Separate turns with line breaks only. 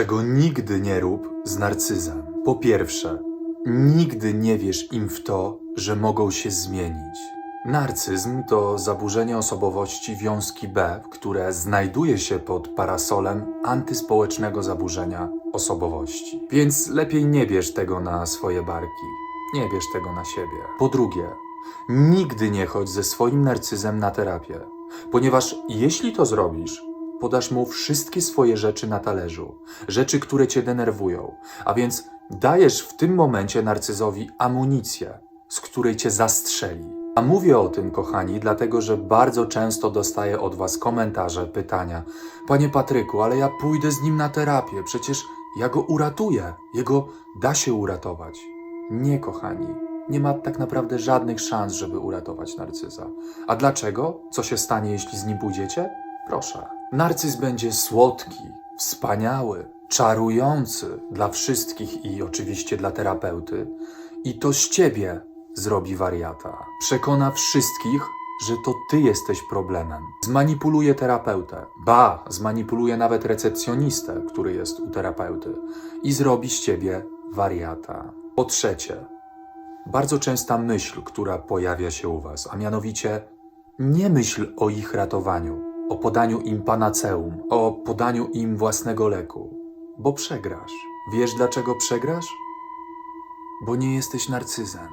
czego nigdy nie rób z narcyzem. Po pierwsze, nigdy nie wierz im w to, że mogą się zmienić. Narcyzm to zaburzenie osobowości wiązki B, które znajduje się pod parasolem antyspołecznego zaburzenia osobowości. Więc lepiej nie bierz tego na swoje barki. Nie bierz tego na siebie. Po drugie, nigdy nie chodź ze swoim narcyzem na terapię, ponieważ jeśli to zrobisz, podasz mu wszystkie swoje rzeczy na talerzu, rzeczy, które cię denerwują, a więc dajesz w tym momencie narcyzowi amunicję, z której cię zastrzeli. A mówię o tym, kochani, dlatego że bardzo często dostaję od was komentarze, pytania. Panie Patryku, ale ja pójdę z nim na terapię, przecież ja go uratuję, jego da się uratować. Nie, kochani, nie ma tak naprawdę żadnych szans, żeby uratować narcyza. A dlaczego? Co się stanie, jeśli z nim pójdziecie? Proszę. Narcyz będzie słodki, wspaniały, czarujący dla wszystkich i oczywiście dla terapeuty. I to z ciebie zrobi wariata. Przekona wszystkich, że to ty jesteś problemem. Zmanipuluje terapeutę. Ba, zmanipuluje nawet recepcjonistę, który jest u terapeuty. I zrobi z ciebie wariata. Po trzecie, bardzo częsta myśl, która pojawia się u Was, a mianowicie nie myśl o ich ratowaniu, o podaniu im panaceum, o podaniu im własnego leku, bo przegrasz. Wiesz dlaczego przegrasz? Bo nie jesteś narcyzem.